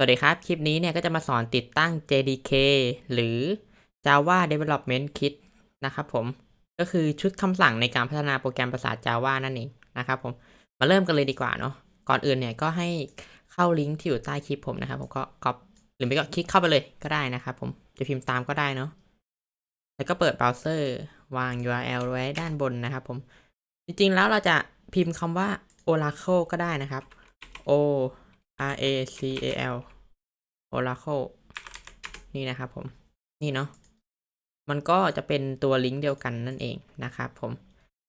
สวัสดีครับ คลิปนี้เนี่ยก็จะมาสอนติดตั้ง JDK หรือ Java Development Kit นะครับผม ก็คือชุดคำสั่งในการพัฒนาโปรแกรมภาษา Java นั่นเองนะครับผม มาเริ่มกันเลยดีกว่าเนาะ ก่อนอื่นเนี่ยก็ให้เข้าลิงก์ที่อยู่ใต้คลิปผมนะครับ ผมก็ก๊อปหรือไม่ก็คลิกเข้าไปเลยก็ได้นะครับผม จะพิมพ์ตามก็ได้เนาะ แล้วก็เปิดเบราว์เซอร์วาง URL ไว้ด้านบนนะครับผม จริงๆแล้วเราจะพิมพ์คำว่า Oracle ก็ได้นะครับ O R A C A L Oracle นี่นะครับผม นี่เนาะ มันก็จะเป็นตัวลิงก์เดียวกันนั่นเองนะครับผม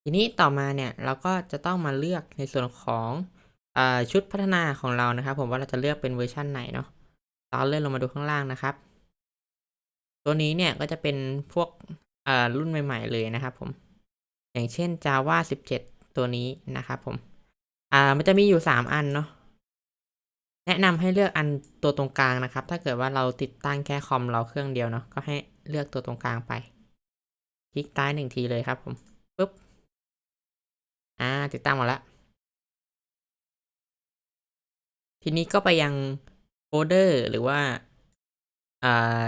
ทีนี้ต่อมาเนี่ยเราก็จะต้องมาเลือกในส่วนของอชุดพัฒนาของเรานะครับผมว่าเราจะเลือกเป็นเวอร์ชันไหนเนาะเราเลื่อนลงมาดูข้างล่างนะครับ ตัวนี้เนี่ยก็จะเป็นพวกรุ่นใหม่ ๆ เลยนะครับผม อย่างเช่น Java 17 ตัวนี้นะครับผม อ่า มันจะมีอยู่ 3 อันเนาะ แนะนำให้เลือกอันตัวตรงกลางนะครับ ถ้าเกิดว่าเราติดตั้งแค่คอมเราเครื่องเดียวเนาะก็ให้เลือกตัวตรงกลางไป คลิกซ้ายหนึ่งทีเลยครับผมปุ๊บอ่าติดตั้งหมดแล้ว ทีนี้ก็ไปยังโฟลเดอร์หรือว่าอ่า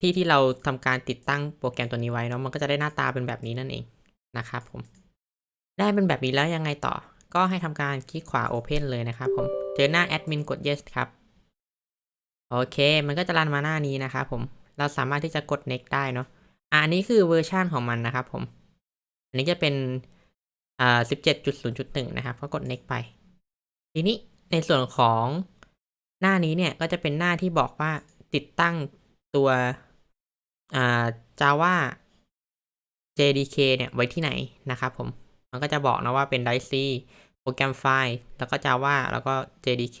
ที่ที่เราทำการติดตั้งโปรแกรมตัวนี้ไว้เนาะมันก็จะได้หน้าตาเป็นแบบนี้นั่นเองนะครับผม ได้เป็นแบบนี้แล้วยังไงต่อ ก็ให้ทำการคลิกขวา Open เลยนะครับผม เจอหน้าแอดมินกด yes ครับ โอเค มันก็จะรันมาหน้านี้นะครับผม เราสามารถที่จะกด next ได้เนาะอะอันนี้คือเวอร์ชันของมันนะครับผม อันนี้จะเป็นอ่า17.0.1 นะครับ ก็กด next ไป ทีนี้ในส่วนของหน้านี้เนี่ยก็จะเป็นหน้าที่บอกว่าติดตั้งตัวอ่า Java JDK เนี่ยไว้ที่ไหนนะครับผม มันก็จะบอกนะว่าเป็น DICE โปรแกรมไฟล์ แล้วก็ Java แล้วก็ JDK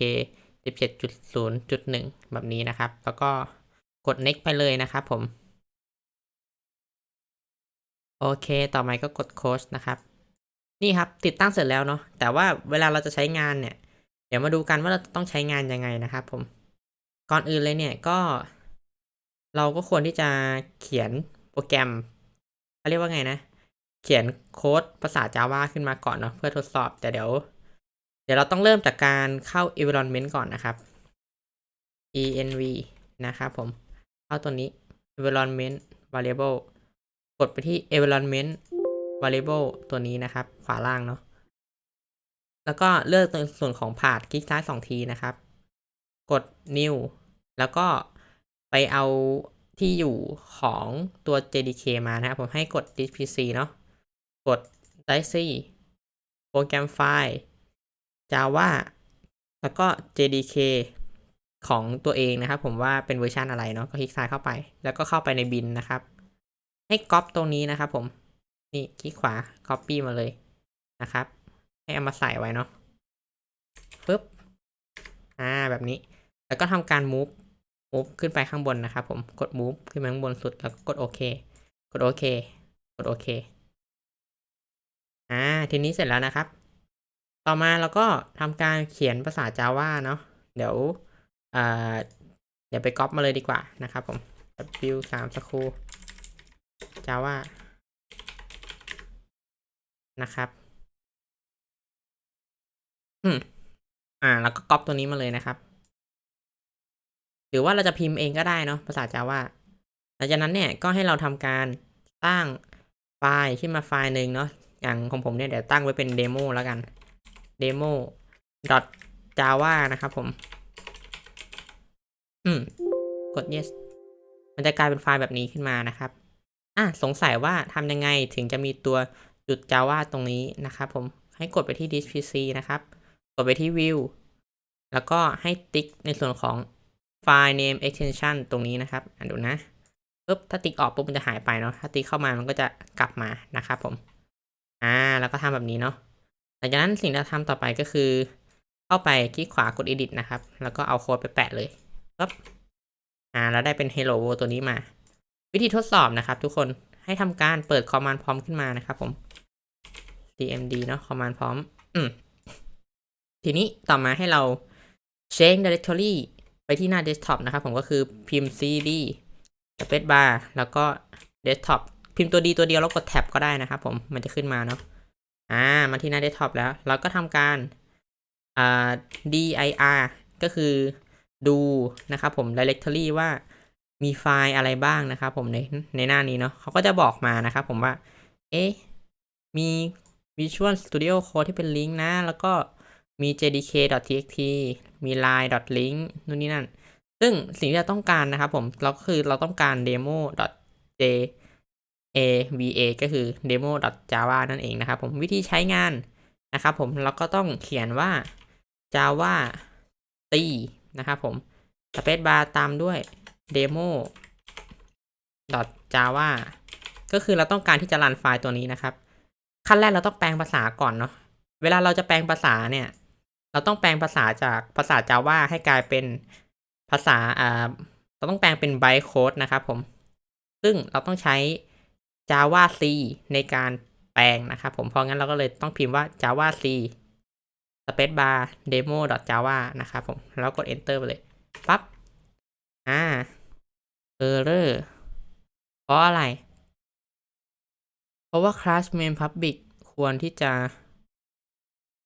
17.0.1 แบบนี้นะครับ แล้วก็กด next ไปเลยนะครับผม โอเค ต่อไปก็กด close นะครับ นี่ครับ ติดตั้งเสร็จแล้วเนาะ แต่ว่าเวลาเราจะใช้งานเนี่ย เดี๋ยวมาดูกันว่าเราต้องใช้งานยังไงนะครับผม ก่อนอื่นเลยเนี่ยก็ เราก็ควรที่จะเขียนโปรแกรมเขาเรียกว่าไงนะ เขียนโค้ดภาษา Java ขึ้นมาก่อนเนาะเพื่อทดสอบแต่เดี๋ยว เดี๋ยวเราต้องเริ่มจากการเข้า environment ก่อนนะครับ env นะครับผม เข้าตัวนี้ environment variable กดไปที่ environment variable ตัวนี้นะครับ ขวาล่างเนาะแล้วก็เลือกในส่วนของพา t คลิกซ้ายสองทีนะครับ กด new แล้วก็ไปเอาที่อยู่ของตัว JDK มานะครับผมให้กด dpc เนาะ กด dice โปรแกรมไฟล์ java แล้วก็ JDK ของตัวเองนะครับ ผมว่าเป็นเวอร์ชันอะไรเนาะก็คลิกซ้ายเข้าไป แล้วก็เข้าไปในบินนะครับ ให้ก๊อปตรงนี้นะครับ ผมนี่คลิกขวา copy มาเลยนะครับ ให้เอามาใส่ไว้เนาะปึ๊บอ่าแบบนี้ แล้วก็ทำการ move move ขึ้นไปข้างบนนะครับ ผมกด move ขึ้นไปข้างบนสุดแล้วก็กดโอเคกดโอเคกดโอเค อ่าทีนี้เสร็จแล้วนะครับ ต่อมาเราก็ทำการเขียนภาษา Java เนาะเดี๋ยวอ่าเดี๋ยวไปก๊อปมาเลยดีกว่านะครับผม w 3 screw Java นะครับอืมอ่า แล้วก็ก๊อปตัวนี้มาเลยนะครับ หรือว่าเราจะพิมพ์เองก็ได้เนาะภาษา Java หลังจากนั้นเนี่ยก็ให้เราทำการสร้างไฟล์ขึ้นมาไฟล์หนึ่งเนาะ อย่างของผมเนี่ยเดี๋ยวตั้งไว้เป็นเดโมแล้วกัน demo java นะครับผม อืม กด yes มันจะกลายเป็นไฟล์แบบนี้ขึ้นมานะครับ อะ สงสัยว่าทำยังไงถึงจะมีตัวจุด java ตรงนี้นะครับผม ให้กดไปที่ disk pc นะครับ กดไปที่ view แล้วก็ให้ติ๊กในส่วนของ file name extension ตรงนี้นะครับอะดูนะปุ๊บถ้าติ๊กออกปุ๊บมันจะหายไปเนาะ ถ้าติ๊กเข้ามามันก็จะกลับมานะครับผม อ่า แล้วก็ทำแบบนี้เนาะหลังจากนั้นสิ่งที่เราทำต่อไปก็คือ เข้าไปคลิกขวากด edit นะครับ แล้วก็เอาโค้ดไปแปะเลยปั๊บอ่า แล้วได้เป็น hello world ตัวนี้มา วิธีทดสอบนะครับ ทุกคนให้ทำการเปิด command prompt ขึ้นมานะครับผม cmd เนาะ command prompt อืมทีนี้ต่อมาให้เรา change directory ไปที่หน้า desktop นะครับผมก็คือพิมพ์ cd space bar แล้วก็ desktop พิมพ์ตัวดีตัวเดียวแล้วกดแท็บก็ได้นะครับผมมันจะขึ้นมาเนาะอ่ามาที่หน้า desktop แล้ว เราก็ทำการอ่า dir ก็คือดูนะครับผม directory ว่ามีไฟล์อะไรบ้างนะครับผมในในหน้านี้เนาะเขาก็จะบอกมานะครับผมว่า เอ๊ะ มี Visual Studio Code ที่เป็นลิงก์นะ แล้วก็มี jdk.txt มี line.link นู่นนี่นั่น ซึ่งสิ่งที่เราต้องการนะครับผม เราก็คือเราต้องการ demo.j a va ก็คือ demo.java นั่นเองนะครับผมวิธีใช้งานนะครับผมเราก็ต้องเขียนว่า java c นะครับผม space bar ตามด้วย demo java ก็คือเราต้องการที่จะรันไฟล์ตัวนี้นะครับ ขั้นแรกเราต้องแปลงภาษาก่อนเนาะเวลาเราจะแปลงภาษาเนี่ย เราต้องแปลงภาษาจากภาษา Java ให้กลายเป็นภาษาอ่าเราต้องแปลงเป็น byte code นะครับผม ซึ่งเราต้องใช้ Java C ในการแปลงนะครับผมเพราะงั้นเราก็เลยต้องพิมพ์ว่า Java C space bar demo java นะครับผมแล้วกด enter ไปเลยปั๊บอ่า error เพราะอะไร เพราะว่า class main public ควรที่จะ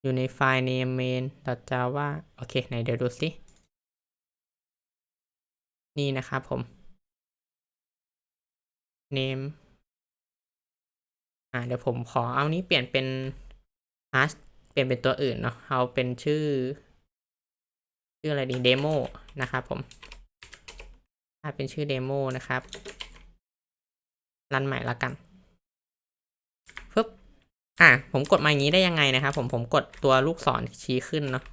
อยู่ในไฟล์ name main java โอเค ไหนเดี๋ยวดูสิ นี่นะครับผม name อ่าเดี๋ยวผมขอเอานี้เปลี่ยนเป็น hash เปลี่ยนเป็นตัวอื่นเนาะเอาเป็นชื่อ ชื่ออะไรดี demo นะครับผมถ้าเป็นชื่อ demo นะครับรันใหม่ละกันปึ๊บอะผมกดมาอย่างนี้ได้ยังไงนะครับ ผมผมกดตัวลูกศรชี้ขึ้นเนาะ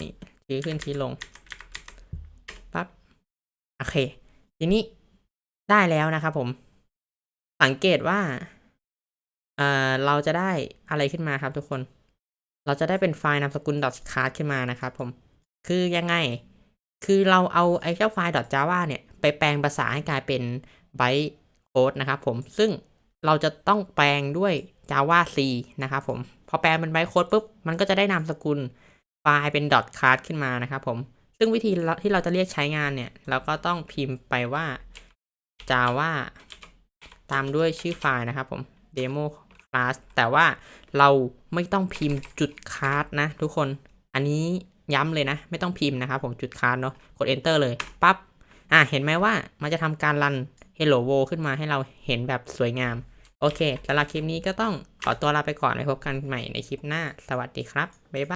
นี่ชี้ขึ้นชี้ลงปั๊บโอเค ทีนี้ได้แล้วนะครับผม สังเกตว่าเอ่อเราจะได้อะไรขึ้นมาครับทุกคน เราจะได้เป็นไฟล์นามสกุล .card ขึ้นมานะครับผม คือยังไง คือเราเอาไอ้เจ้าไฟล์ .java เนี่ย ไปแปลงภาษาให้กลายเป็น byte code นะครับผม ซึ่งเราจะต้องแปลงด้วย java c นะครับผม พอแปลงเป็น byte code ปุ๊บ มันก็จะได้นามสกุลไฟล์เป็น .card ขึ้นมานะครับผม ซึ่งวิธีที่เราจะเรียกใช้งานเนี่ย เราก็ต้องพิมพ์ไปว่า java ตามด้วยชื่อไฟล์นะครับผม demo class แต่ว่าเราไม่ต้องพิมพ์จุด class นะทุกคน อันนี้ย้ำเลยนะ ไม่ต้องพิมพ์นะครับผมจุด class เนาะกด enter เลยปั๊บอะเห็นไหมว่ามันจะทำการรัน hello world ขึ้นมาให้เราเห็นแบบสวยงาม โอเคสำหรับคลิปนี้ก็ต้องขอตัวลาไปก่อนไว้พบกันใหม่ในคลิปหน้า สวัสดีครับ บ๊ายบาย